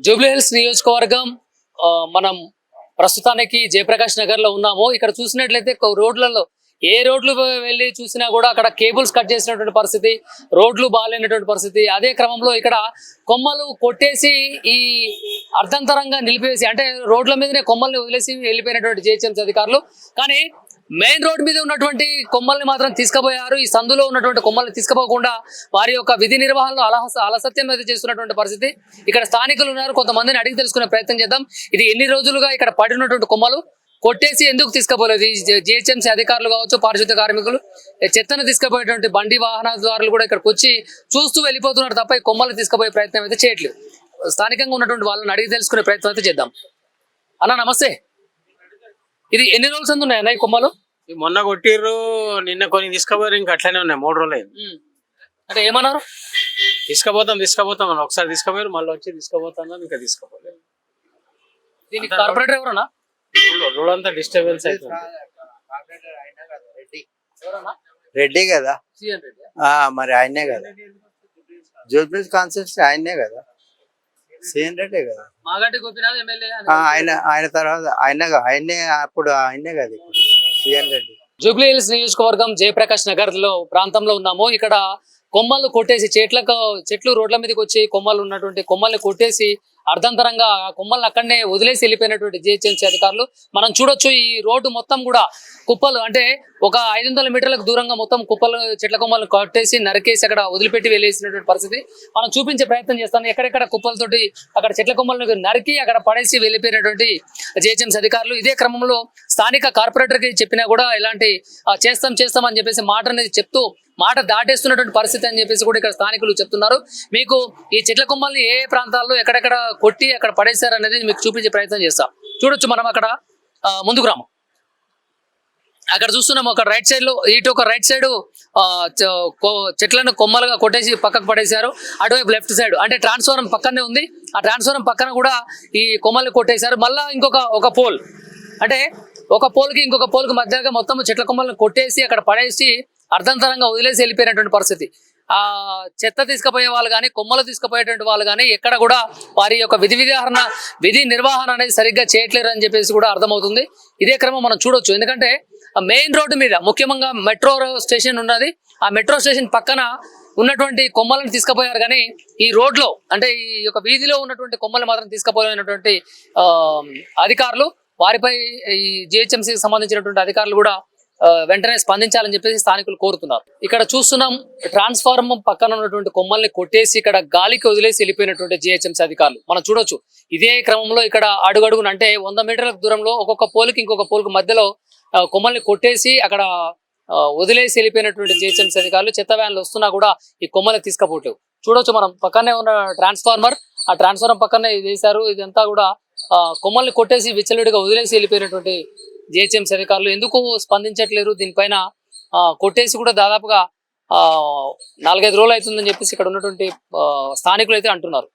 జూబ్లీహిల్స్ నియోజకవర్గం ఆ, మనం ప్రస్తుతానికి జయప్రకాష్ నగర్లో ఉన్నాము. ఇక్కడ చూసినట్లయితే రోడ్లలో ఏ రోడ్లు వెళ్ళి చూసినా కూడా అక్కడ కేబుల్స్ కట్ చేసినటువంటి పరిస్థితి రోడ్లు బాగాలేనటువంటి పరిస్థితి. అదే క్రమంలో ఇక్కడ కొమ్మలు కొట్టేసి ఈ అర్ధంతరంగా నిలిపివేసి అంటే రోడ్ల మీదనే కొమ్మల్ని వదిలేసి వెళ్ళిపోయినటువంటి జిహెచ్ఎంసీ అధికారులు. కానీ మెయిన్ రోడ్ మీద ఉన్నటువంటి కొమ్మల్ని మాత్రం తీసుకుపోయారు. ఈ సందులో ఉన్నటువంటి కొమ్మల్ని తీసుకుపోకుండా వారి యొక్క విధి నిర్వహణలో అలహస అలసత్యం అయితే చేస్తున్నటువంటి పరిస్థితి. ఇక్కడ స్థానికులు ఉన్నారు. కొంతమందిని అడిగి తెలుసుకునే ప్రయత్నం చేద్దాం. ఇది ఎన్ని రోజులుగా ఇక్కడ పడినటువంటి కొమ్మలు? కొట్టేసి ఎందుకు తీసుకుపోలేదు? జిహెచ్ఎంసీ అధికారులు కావచ్చు పారిశుద్ధ కార్మికులు చెత్తను తీసుకుపోయేటువంటి బండి వాహనదారులు కూడా ఇక్కడికి వచ్చి చూస్తూ వెళ్ళిపోతున్నారు తప్ప ఈ కొమ్మలు తీసుకుపోయే ప్రయత్నం అయితే చేయట్లేదు. స్థానికంగా ఉన్నటువంటి వాళ్ళని అడిగి తెలుసుకునే ప్రయత్నం అయితే చేద్దాం. అన్న నమస్తే. ఇది ఎన్ని రోజుల సంది ఉన్నాయి అన్న ఈ కొమ్మలు? మొన్న కొట్టిర్రు నిన్న కొన్ని తీసుకుపోయారు ఇంకా అట్లనే ఉన్నాయి మూడు రోజులు. అయింది. అంటే ఏమన్నారు? తీసుకుపోతాం తీసుకుపోతాం అని ఒకసారి తీసుకుపోయారు మళ్ళీ వచ్చి తీసుకుపోతాను ఇంకా తీసుకుపోలేదు. దీనికి కార్పొరేటర్ ఎవరన్నా? రోడ్- రోడ్ అంతా డిస్టర్బెన్స్ అవుతుంది ఎవరన్నా? రెడ్డి కదా? సీఎం రెడ్డి. ఆ మరి ఆయనే కదా. జూబ్లీస్ కాన్స్టిట్యూన్సీ ఆయనే కదా. సీఎం రెడ్డే కదా? మాగంటి గోపినాథ్ ఎమ్మెల్యే ఆయన ఆయన తర్వాత ఆయన ఆయనే అప్పుడు ఆయనే కదా ఇప్పుడు సీఎం రెడ్డి. జూబ్లీ హిల్స్ నియోజకవర్గం జయప్రకాష్ నగర్లో ప్రాంతంలో ఉన్నాము. ఇక్కడ కొమ్మలు కొట్టేసి చెట్లకు చెట్లు రోడ్ల మీదకి వచ్చి కొమ్మలు ఉన్నటువంటి కొమ్మల్ని కొట్టేసి అర్ధంతరంగా కుమ్మల్ని కొమ్మల్ని అక్కడనే వదిలేసి వెళ్ళిపోయినటువంటి జిహెచ్ఎంసీ అధికారులు. మనం చూడొచ్చు ఈ రోడ్డు మొత్తం కూడా కుప్పలు అంటే ఒక ఐదు వందల మీటర్లకు దూరంగా మొత్తం కుప్పలు చెట్ల కొమ్మలను కట్టేసి నరికేసి అక్కడ వదిలిపెట్టి వెళ్ళేసినటువంటి పరిస్థితి. మనం చూపించే ప్రయత్నం చేస్తాను ఎక్కడెక్కడ కుప్పలతోటి అక్కడ చెట్ల కొమ్మలను నరికి అక్కడ పడేసి వెళ్ళిపోయినటువంటి జిహెచ్ఎంసీ అధికారులు. ఇదే క్రమంలో స్థానిక కార్పొరేటర్కి చెప్పినా కూడా ఇలాంటి చేస్తాం చేస్తాం అని చెప్పేసి మాట అనేది చెప్తూ మాట దాటేస్తున్నటువంటి పరిస్థితి అని చెప్పేసి కూడా ఇక్కడ స్థానికులు చెప్తున్నారు. మీకు ఈ చెట్ల కొమ్మల్ని ఏ ప్రాంతాల్లో ఎక్కడెక్కడ కొట్టి అక్కడ పడేశారు అనేది మీకు చూపించే ప్రయత్నం చేస్తాం. చూడొచ్చు మనం అక్కడ ఆ, ముందుకు రాము. అక్కడ చూస్తున్నాం ఒక రైట్ సైడ్లో ఇటు ఒక రైట్ సైడ్ చెట్లను కొమ్మలుగా కొట్టేసి పక్కకు పడేశారు. అటువైపు లెఫ్ట్ సైడ్ అంటే ట్రాన్స్ఫారం పక్కనే ఉంది. ఆ ట్రాన్స్ఫారం పక్కన కూడా ఈ కొమ్మల్ని కొట్టేశారు. మళ్ళా ఇంకొక ఒక పోల్ అంటే ఒక పోల్కి ఇంకొక పోల్కి మధ్యగా మొత్తం చెట్ల కొమ్మలను కొట్టేసి అక్కడ పడేసి అర్ధంతరంగా వదిలేసి వెళ్ళిపోయినటువంటి పరిస్థితి. ఆ చెత్త తీసుకుపోయే వాళ్ళు కానీ కొమ్మలు తీసుకుపోయేటువంటి వాళ్ళు కానీ ఎక్కడ కూడా వారి యొక్క విధి విధారణ విధి నిర్వహణ అనేది సరిగ్గా చేయట్లేరు అని చెప్పేసి కూడా అర్థమవుతుంది. ఇదే క్రమం మనం చూడొచ్చు. ఎందుకంటే మెయిన్ రోడ్డు మీద ముఖ్యంగా మెట్రో స్టేషన్ ఉన్నది. ఆ మెట్రో స్టేషన్ పక్కన ఉన్నటువంటి కొమ్మలను తీసుకుపోయారు కానీ ఈ రోడ్లో అంటే ఈ యొక్క వీధిలో ఉన్నటువంటి కొమ్మలు మాత్రం తీసుకుపోయినటువంటి అధికారులు వారిపై ఈ జిహెచ్ఎంసీకి సంబంధించినటువంటి అధికారులు కూడా వెంటనే స్పందించాలని చెప్పేసి స్థానికులు కోరుతున్నారు. ఇక్కడ చూస్తున్నాం ట్రాన్స్ఫార్మర్ పక్కన ఉన్నటువంటి కొమ్మల్ని కొట్టేసి ఇక్కడ గాలికి వదిలేసి వెళ్ళిపోయినటువంటి జిహెచ్ఎంసీ అధికారులు. మనం చూడొచ్చు ఇదే క్రమంలో ఇక్కడ అడుగడుగున అంటే వంద మీటర్ల దూరంలో ఒక్కొక్క పోలుకి ఇంకొక పోలుకు మధ్యలో కొమ్మల్ని కొట్టేసి అక్కడ వదిలేసి వెళ్ళిపోయినటువంటి జిహెచ్ఎంసీ అధికారులు చెత్త వ్యాన్లు వస్తున్నా కూడా ఈ కొమ్మల్ని తీసుకపోవట్లేవు చూడొచ్చు మనం పక్కనే ఉన్న ట్రాన్స్ఫార్మర్ ఆ ట్రాన్స్ఫార్మర్ పక్కనే ఇది వేశారు. ఇదంతా కూడా కొమ్మల్ని కొట్టేసి విచ్చలవిడిగా వదిలేసి వెళ్ళిపోయినటువంటి జిహెచ్ఎంసీ అధికారులు ఎందుకు స్పందించట్లేరు? దీనిపైన ఆ, కొట్టేసి కూడా దాదాపుగా ఆ, నాలుగైదు రోజులు అవుతుందని చెప్పేసి ఇక్కడ ఉన్నటువంటి ఆ, స్థానికులు అయితే అంటున్నారు.